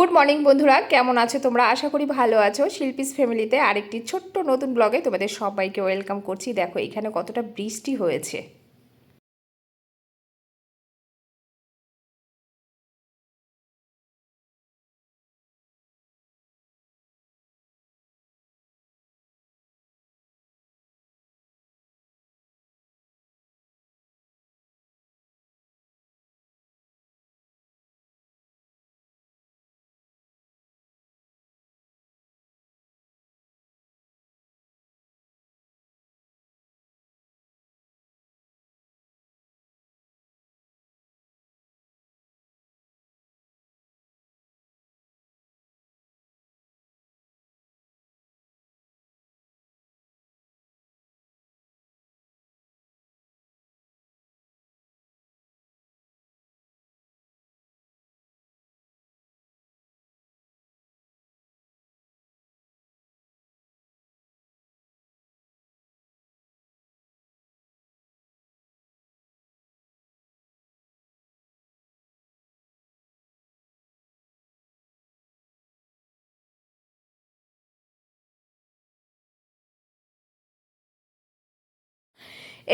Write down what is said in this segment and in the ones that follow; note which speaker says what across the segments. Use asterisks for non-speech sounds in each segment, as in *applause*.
Speaker 1: Good morning বন্ধুরা। কেমন আছো তোমরা? আশা করি ভালো আছো। শিল্পীস ফ্যামিলিতে আরেকটি ছোট্ট নতুন ব্লগে তোমাদের সবাইকে ওয়েলকাম করছি। দেখো, এখানে কতটা বৃষ্টি হয়েছে।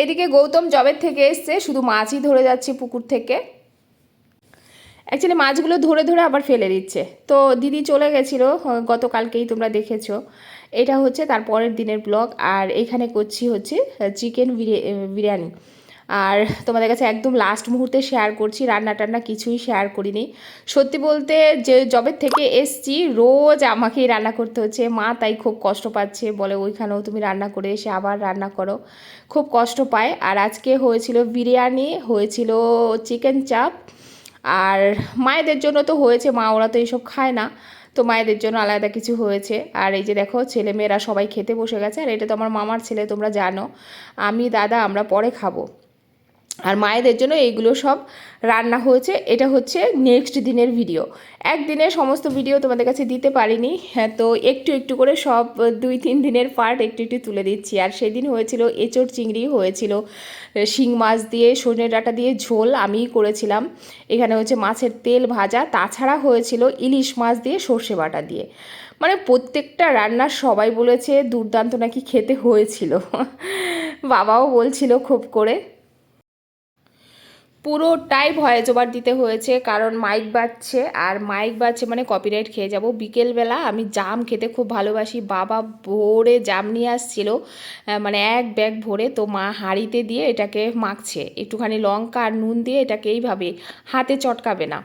Speaker 1: এদিকে গৌতম জবের থেকে এসছে, শুধু মাছই ধরে যাচ্ছে পুকুর থেকে। অ্যাকচুয়ালি মাছগুলো ধরে ধরে আবার ফেলে দিচ্ছে। তো দিদি চলে গেছিল, গতকালকেই তোমরা দেখেছ। এটা হচ্ছে তার পরের দিনের ব্লগ, আর এখানে করছি হচ্ছে চিকেন বিরিয়ানি। আর তোমাদের কাছে একদম লাস্ট মুহূর্তে শেয়ার করছি, রান্না টান্না কিছুই শেয়ার করিনি। সত্যি বলতে যে জবের থেকে এসছি, রোজ আমাকেই রান্না করতে হচ্ছে। মা তাই খুব কষ্ট পাচ্ছে, বলে ওইখানেও তুমি রান্না করে এসে আবার রান্না করো। খুব কষ্ট পায়। আর আজকে হয়েছিল বিরিয়ানি, হয়েছিল চিকেন চাপ আর মায়েদের জন্য তো হয়েছে, মা ওরা তো এইসব খায় না। তো মায়েদের জন্য আলাদা কিছু হয়েছে। আর এই যে দেখো ছেলে মেয়েরা সবাই খেতে বসে গেছে। আর এটা তো আমার মামার ছেলে, তোমরা জানো। আমি, দাদা, আমরা পরে খাব। আর মায়েদের জন্য এইগুলো সব রান্না হয়েছে। এটা হচ্ছে নেক্সট দিনের ভিডিও একদিনে সমস্ত ভিডিও তোমাদের কাছে দিতে পারিনি। হ্যাঁ তো একটু একটু করে সব দুই, তিন দিনের পার্ট একটু একটু তুলে দিচ্ছি। আর সেদিন হয়েছিল এঁচড় চিংড়ি হয়েছিল। শিং মাছ দিয়ে, সজনে ডাঁটা দিয়ে ঝোল আমিই করেছিলাম। এখানে হচ্ছে মাছের তেল ভাজা। তাছাড়া হয়েছিল ইলিশ মাছ দিয়ে সর্ষে বাটা দিয়ে। মানে প্রত্যেকটা রান্নার সবাই বলেছে দুর্দান্ত নাকি খেতে হয়েছিল। বাবাও বলছিল খুব করে। পুরোটাই ভয়েস ওভার দিতে হয়েছে, কারণ মাইক বাজছে, আর মাইক বাজছে মানে কপিরাইট খেয়ে যাব। বিকেলবেলা আমি জাম খেতে খুব ভালোবাসি, বাবা ভোরে জাম নিয়ে আসছিল মানে এক ব্যাগ ভরে, তো মা হাঁড়িতে দিয়ে এটাকে মাখছে। একটুখানি লঙ্কা আর নুন দিয়ে এটাকে এইভাবে হাতে চটকাবে না।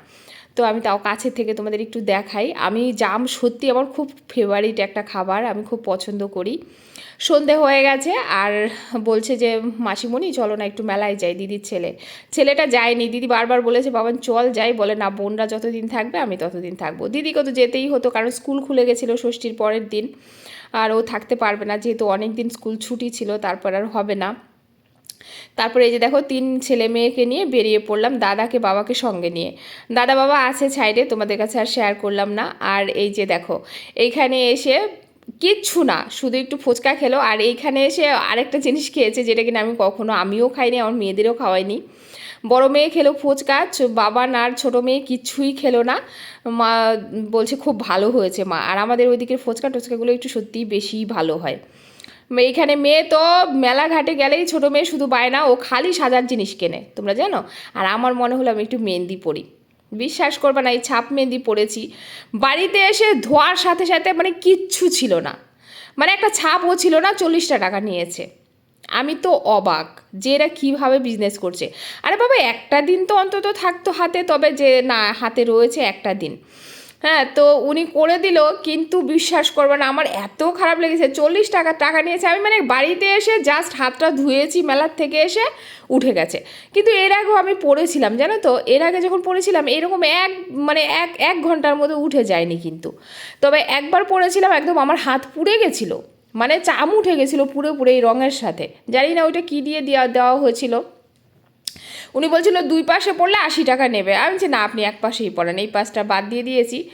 Speaker 1: তো আমি তাও কাছে থেকে তোমাদের একটু দেখাই। আমি জাম সত্যি আমার খুব ফেভারিট একটা খাবার, আমি খুব পছন্দ করি। সন্ধে হয়ে গেছে আর বলছে যে, মাসিমণি, চলো না একটু মেলায় যাই দিদির ছেলে। ছেলেটা যায়নি। দিদি বারবার বলেছে, বাবান, চল যাই। বলে, না, বোনরা যতদিন থাকবে, আমি ততদিন থাকব। দিদিকে তো যেতেই হতো, কারণ স্কুল খুলে গেছিল ষষ্ঠীর পরের দিন। আর ও থাকতে পারবে না, যেহেতু অনেক দিন স্কুল ছুটি ছিল, তারপর আর হবে না। তারপরে এই যে দেখো, তিন ছেলে মেয়েকে নিয়ে বেরিয়ে পড়লাম দাদাকে বাবাকে সঙ্গে নিয়ে। দাদা বাবা আছে সাইডে, তোমাদের কাছে আর শেয়ার করলাম না। আর এই যে দেখো, এইখানে এসে কিচ্ছু না, শুধু একটু ফুচকা খেলো। আর এইখানে এসে আরেকটা জিনিস খেয়েছে যেটা কিনা আমি কখনো আমিও খাইনি, আমার মেয়েদেরও খাওয়াইনি। বড় মেয়ে খেলো ফুচকা বাবা না আর ছোটো মেয়ে কিচ্ছুই খেলো না। মা বলছে খুব ভালো হয়েছে মা। আর আমাদের ওইদিকের ফুচকা টুচকাগুলো একটু সত্যিই বেশিই ভালো হয়। এইখানে মেয়ে তো মেলা ঘাটে গেলেই ছোটো মেয়ে শুধু বায়না ও খালি সাজার জিনিস কেনে, তোমরা জানো? আর আমার মনে হলো আমি একটু মেহেন্দি পড়ি বিশ্বাস করবে না, এই ছাপ মেহেন্দি পড়েছি বাড়িতে এসে ধোয়ার সাথে সাথে মানে কিচ্ছু ছিল না। মানে একটা ছাপও ছিল না, চল্লিশটা টাকা নিয়েছে। আমি তো অবাক যে এরা কীভাবে বিজনেস করছে। আরে বাবা, একটা দিন তো অন্তত থাকতো হাতে, তবে যে না, হাতে রয়েছে একটা দিন। হ্যাঁ তো উনি করে দিল, কিন্তু বিশ্বাস করবে না। আমার এত খারাপ লেগেছে, চল্লিশ টাকা টাকা নিয়েছে। আমি মানে বাড়িতে এসে জাস্ট হাতটা ধুয়েছি, মেলার থেকে এসে উঠে গেছে। কিন্তু এর আগেও আমি পড়েছিলাম, জানো তো? এর আগে যখন পড়েছিলাম, এরকম এক মানে এক এক ঘণ্টার মধ্যে উঠে যায়নি কিন্তু। তবে একবার পড়েছিলাম, একদম আমার হাত পুড়ে গেছিল। মানে চাম উঠে গেছিল পুরো পুরো এই রঙের সাথে। জানি না ওইটা কী দিয়ে দেওয়া দেওয়া হয়েছিল। উনি বলছিল, দুই পাশে পড়লে আশি টাকা নেবে। আমি বলছি, না, আপনি এক পাশেই পড়েন। এই পাশটা বাদ দিয়ে দিয়েছি।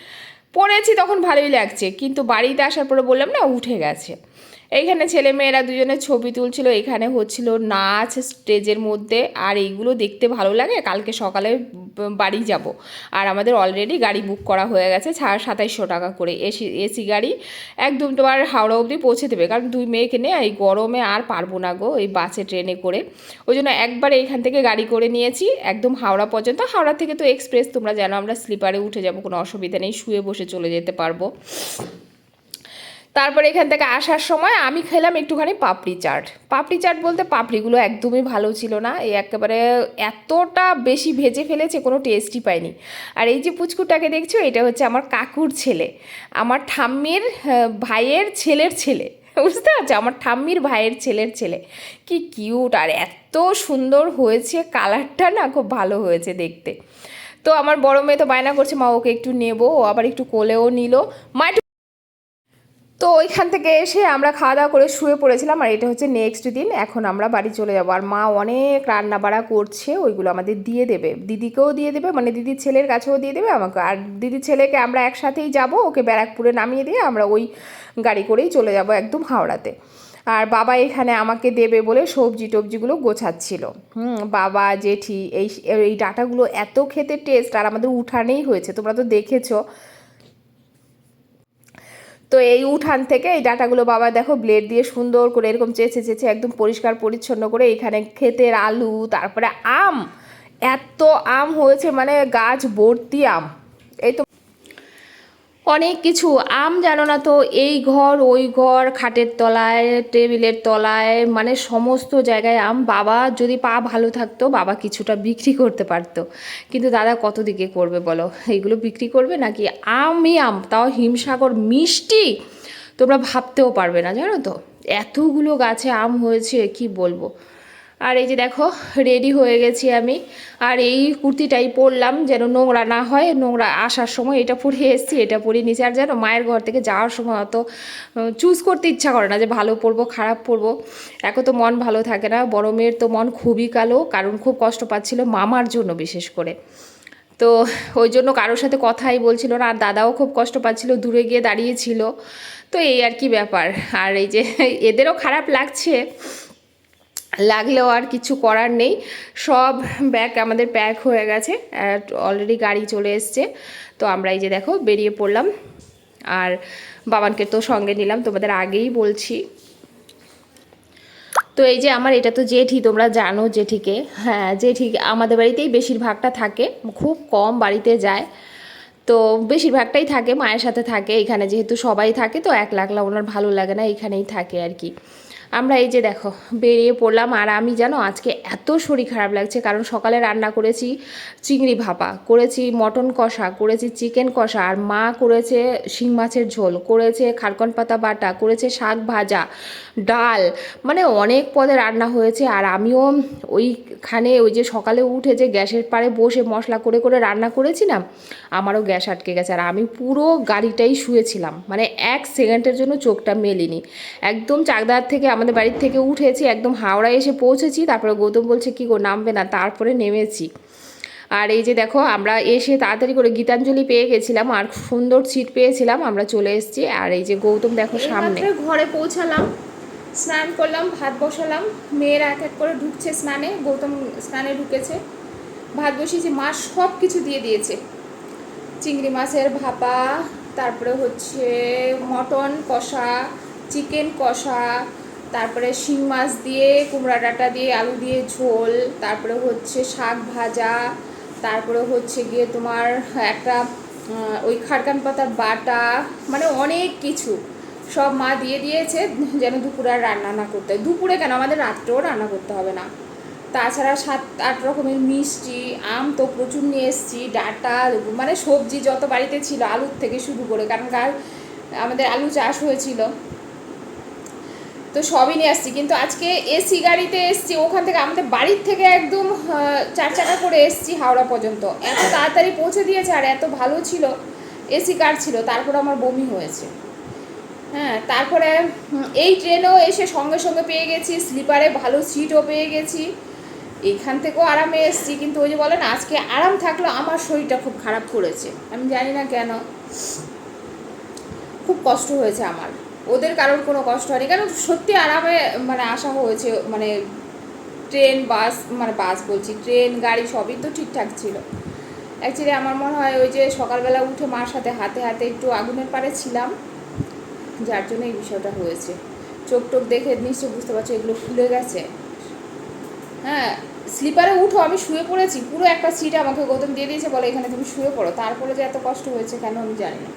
Speaker 1: পড়েছি, তখন ভালোই লাগছে, কিন্তু বাড়িতে আসার পরে বললাম, না, উঠে গেছে। এইখানে ছেলে মেয়েরা দুজনে ছবি তুলছিল এখানে হচ্ছিল নাচ স্টেজের মধ্যে, আর এইগুলো দেখতে ভালো লাগে, কালকে সকালে বাড়ি যাব। আর আমাদের অলরেডি গাড়ি বুক করা হয়ে গেছে সাতাইশশো টাকা করে এসি এসি গাড়ি। একদম তোমার হাওড়া অবধি পৌঁছে দেবে, কারণ দুই মেয়েকে নিয়ে এই গরমে আর পারব না গো এই বাসে, ট্রেনে করে। ওই জন্য একবার এইখান থেকে গাড়ি করে নিয়েছি, একদম হাওড়া পর্যন্ত। হাওড়া থেকে তো এক্সপ্রেস, তোমরা জানো আমরা স্লিপারে উঠে যাব, কোনো অসুবিধা নেই, শুয়ে বসে চলে যেতে পারব। তারপরে এখান থেকে আসার সময় আমি খেলাম একটুখানি পাপড়ি চাট। পাপড়ি চাট বলতে পাপড়িগুলো একদমই ভালো ছিল না। এই একেবারে এতটা বেশি ভেজে ফেলেছে কোনো টেস্টই পাইনি। আর এই যে পুচকুটাকে দেখছ, এটা হচ্ছে আমার কাকুর ছেলে। আমার ঠাম্মির ভাইয়ের ছেলের ছেলে। বুঝতে পারছ? আমার ঠাম্মির ভাইয়ের ছেলের ছেলে। কি কিউট! আর এত সুন্দর হয়েছে কালারটা না, খুব ভালো হয়েছে দেখতে। তো আমার বড় মেয়ে তো বায়না করছে, মা, ওকে একটু নেব। ও আবার একটু কোলেও নিল। মা তো ওইখান থেকে এসে আমরা খাওয়া দাওয়া করে শুয়ে পড়েছিলাম আর এটা হচ্ছে নেক্সট দিন, এখন আমরা বাড়ি চলে যাব। আর মা অনেক রান্না বাড়া করছে, ওইগুলো আমাদের দিয়ে দেবে। দিদিকেও দিয়ে দেবে মানে দিদির ছেলের কাছেও দিয়ে দেবে আমাকে। আর দিদির ছেলেকে আমরা একসাথেই যাব, ওকে ব্যারাকপুরে নামিয়ে দিয়ে আমরা ওই গাড়ি করেই চলে যাব একদম হাওড়াতে। আর বাবা এখানে আমাকে দেবে বলে সবজি টবজিগুলো গোছাচ্ছিল। হুম, বাবা, জেঠি, এই এই ডাটাগুলো এত খেতে টেস্ট আর আমাদের উঠানেই হয়েছে, তোমরা তো দেখেছ। তো এই উঠান থেকে এই ডাটাগুলো বাবা দেখো ব্লেড দিয়ে সুন্দর করে এরকম চেঁচে চেঁচে একদম পরিষ্কার পরিচ্ছন্ন করে এখানে ক্ষেতের আলু, তারপরে আম। এত আম হয়েছে মানে গাছ ভর্তি আম। এই তো অনেক কিছু। আম জানো না তো, এই ঘর, ওই ঘর, খাটের তলায়, টেবিলের তলায় মানে সমস্ত জায়গায় আম বাবা যদি পা ভালো থাকতো, বাবা কিছুটা বিক্রি করতে পারতো। কিন্তু দাদা কত দিকে করবে বলো? এইগুলো বিক্রি করবে নাকি আমই আম? তাও হিমসাগর মিষ্টি? তোমরা ভাবতেও পারবে না, জানো তো? এতগুলো গাছে আম হয়েছে, কি বলব? আর এই যে দেখো রেডি হয়ে গেছি আমি। আর এই কুর্তিটাই পরলাম যেন নোংরা না হয়। নোংরা আসার সময় এটা পরে এসেছি, এটা পরে নিচে। আর যেন মায়ের ঘর থেকে যাওয়ার সময় অত চুজ করতে ইচ্ছা করে না যে ভালো পরবো, খারাপ পরবো। এক তো মন ভালো থাকে না। বড় মেয়ের তো মন খুবই কালো, কারণ খুব কষ্ট পাচ্ছিল মামার জন্য বিশেষ করে। তো ওই জন্য কারোর সাথে কথাই বলছিল না। আর দাদাও খুব কষ্ট পাচ্ছিল, দূরে গিয়ে দাঁড়িয়েছিল তো এই আর কি ব্যাপার। আর এই যে, এদেরও খারাপ লাগছে। লাগলেও আর কিছু করার নেই। সব ব্যাগ আমাদের প্যাক হয়ে গেছে অলরেডি গাড়ি চলে এসছে। তো আমরা এই যে দেখো, বেরিয়ে পড়লাম। আর বাবানকে তো সঙ্গে নিলাম, তোমাদের আগেই বলছি। তো এই যে আমার, এটা তো জেঠি, তোমরা জানো জেঠিকে। হ্যাঁ জেঠি আমাদের বাড়িতেই বেশিরভাগটা থাকে, খুব কম বাড়িতে যায়। তো বেশিরভাগটাই থাকে, মায়ের সাথে থাকে, এখানে যেহেতু সবাই থাকে, তো এক লাখলা ওনার ভালো লাগে না, এখানেই থাকে আর কি। আমরা এই যে দেখো, বেরিয়ে পড়লাম আর আমি জানো আজকে এত শরীর খারাপ লাগছে, কারণ সকালে রান্না করেছি চিংড়ি ভাপা, করেছি মটন কষা, করেছি চিকেন কষা, আর মা করেছে শিং মাছের ঝোল, করেছে খারকন পাতা বাটা, করেছে শাক ভাজা, ডাল মানে অনেক পদে রান্না হয়েছে। আর আমিও ওইখানে ওই যে সকালে উঠে যে গ্যাসের পাড়ে বসে মশলা করে করে রান্না করেছি না, আমারও গ্যাস আটকে গেছে। আর আমি পুরো গাড়িটাই শুয়েছিলাম মানে এক সেকেন্ডের জন্য চোখটা মেলিনি। একদম চাকদার থেকে আমাদের বাড়ির থেকে উঠেছি একদম হাওড়া এসে পৌঁছেছি তারপরে গৌতম বলছে কি গো নামবে না। তারপরে নেমেছি। আর এই যে দেখো আমরা এসে তাড়াতাড়ি করে গীতাঞ্জলি পেয়ে গেছিলাম আর সুন্দর সিট পেয়েছিলাম আমরা চলে এসেছি। আর এই যে গৌতম দেখো সামনে। ঘরে পৌঁছালাম স্নান করলাম ভাত বসালাম। মেয়েরা এক এক করে ঢুকছে স্নানে গৌতম স্নানে ঢুকেছে। ভাত বসিয়েছি মা সব কিছু দিয়ে দিয়েছে। চিংড়ি মাছের ভাপা তারপরে হচ্ছে মটন কষা চিকেন কষা তারপরে শিং মাছ দিয়ে, কুমড়া ডাঁটা দিয়ে, আলু দিয়ে ঝোল, তারপরে হচ্ছে শাক ভাজা, তারপরে হচ্ছে গিয়ে তোমার একটা ওই খারকান পাতার বাটা মানে অনেক কিছু। সব মা দিয়ে দিয়েছে, যেন দুপুরে আর রান্না না করতে। দুপুরে কেন? আমাদের রাত্রেও রান্না করতে হবে না। তাছাড়া সাত, আট রকমের মিষ্টি, আম তো প্রচুর নিয়ে এসেছি, ডাটা মানে সবজি যত বাড়িতে ছিল, আলুর থেকে শুরু করে, কারণ গাছ আমাদের আলু চাষ হয়েছিল। তো সবই নিয়ে আসছি। কিন্তু আজকে এসি গাড়িতে এসছি, ওখান থেকে আমাদের বাড়ির থেকে একদম চার চাকা করে এসছি হাওড়া পর্যন্ত। এত তাড়াতাড়ি পৌঁছে দিয়েছে আর এত ভালো ছিল, এসি কার ছিল? তারপর আমার বমি হয়েছে। হ্যাঁ তারপরে এই ট্রেনেও এসে সঙ্গে সঙ্গে পেয়ে গেছি, স্লিপারে ভালো সিটও পেয়ে গেছি। এখান থেকেও আরামে এসছি, কিন্তু ওই যে বলে না, আজকে আরাম থাকলেও আমার শরীরটা খুব খারাপ করেছে। আমি জানি না কেন, খুব কষ্ট হয়েছে আমার। ওদের কারোর কোনো কষ্ট হয়নি। কারণ সত্যি আরামে মানে আসা হয়েছে মানে ট্রেন, বাস মানে বাস বলছি, ট্রেন, গাড়ি সবই তো ঠিকঠাক ছিল। অ্যাকচুয়ালি আমার মনে হয় ওই যে সকালবেলা উঠে মার সাথে হাতে হাতে একটু আগুনের পাড়ে ছিলাম, যার জন্য এই বিষয়টা হয়েছে। চোখ টোক দেখে নিশ্চয় বুঝতে পারছ এগুলো ফুলে গেছে। হ্যাঁ স্লিপারে উঠো, আমি শুয়ে পড়েছি। পুরো একটা সিট আমাকে গৌতম দিয়ে দিয়েছে, বলে এখানে তুমি শুয়ে পড়ো। তারপরে যে এত কষ্ট হয়েছে কেন আমি জানি না।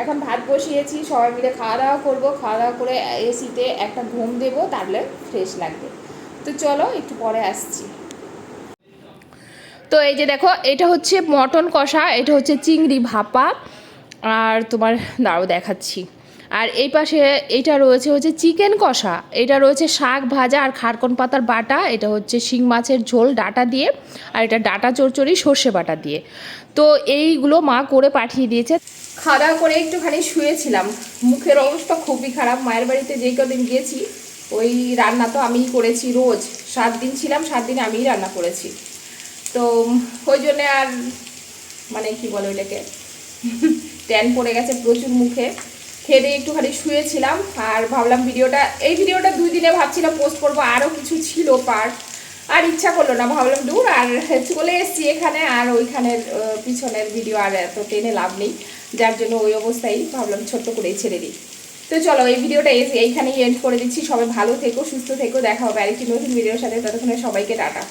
Speaker 1: এখন ভাত বসিয়েছি, সবাই মিলে খাওয়া দাওয়া করব। খাওয়া দাওয়া করে এসিতে একটা ঘুম দেবো তাহলে ফ্রেশ লাগবে। তো চলো, একটু পরে আসছি। তো এই যে দেখো, এটা হচ্ছে মটন কষা, এটা হচ্ছে চিংড়ি ভাপা, আর তোমার দাঁড়াও দেখাচ্ছি। আর এই পাশে এটা রয়েছে হচ্ছে চিকেন কষা, এটা রয়েছে শাক ভাজা আর খারকন পাতার বাটা, এটা হচ্ছে শিং মাছের ঝোল ডাটা দিয়ে, আর এটা ডাটা চচ্চড়ি সর্ষে বাটা দিয়ে। তো এইগুলো মা করে পাঠিয়ে দিয়েছে। খাওয়া করে একটুখানি শুয়েছিলাম। মুখের অবস্থা খুবই খারাপ। মায়ের বাড়িতে যেই কদিন গিয়েছি, ওই রান্না তো আমিই করেছি রোজ। সাত দিন ছিলাম, সাত দিন আমিই রান্না করেছি। তো ওই জন্যে আর মানে কি বলে ওইটাকে, *laughs* ট্যান পড়ে গেছে প্রচুর মুখে। খেয়ে দিয়ে একটুখানি শুয়েছিলাম আর ভাবলাম ভিডিওটা, এই ভিডিওটা দুই দিনে ভাবছিলাম পোস্ট করব। আরও কিছু ছিল পার্ট আর ইচ্ছা করল না, ভাবলাম দূর আর চলে এসছি এখানে আর ওইখানের পিছনের ভিডিও আর এত টেনে লাভ নেই। যার জন্য ওই অবস্থায় ভাবলাম ছোট্ট করেই ছেড়ে দিই। তো চলো এই ভিডিওটা এসে এইখানেই এন্ড করে দিচ্ছি। সবাই ভালো থেকো, সুস্থ থেকো, দেখা হবে আরেকটি নতুন ভিডিওর সাথে। ততক্ষণে সবাইকে টাটা।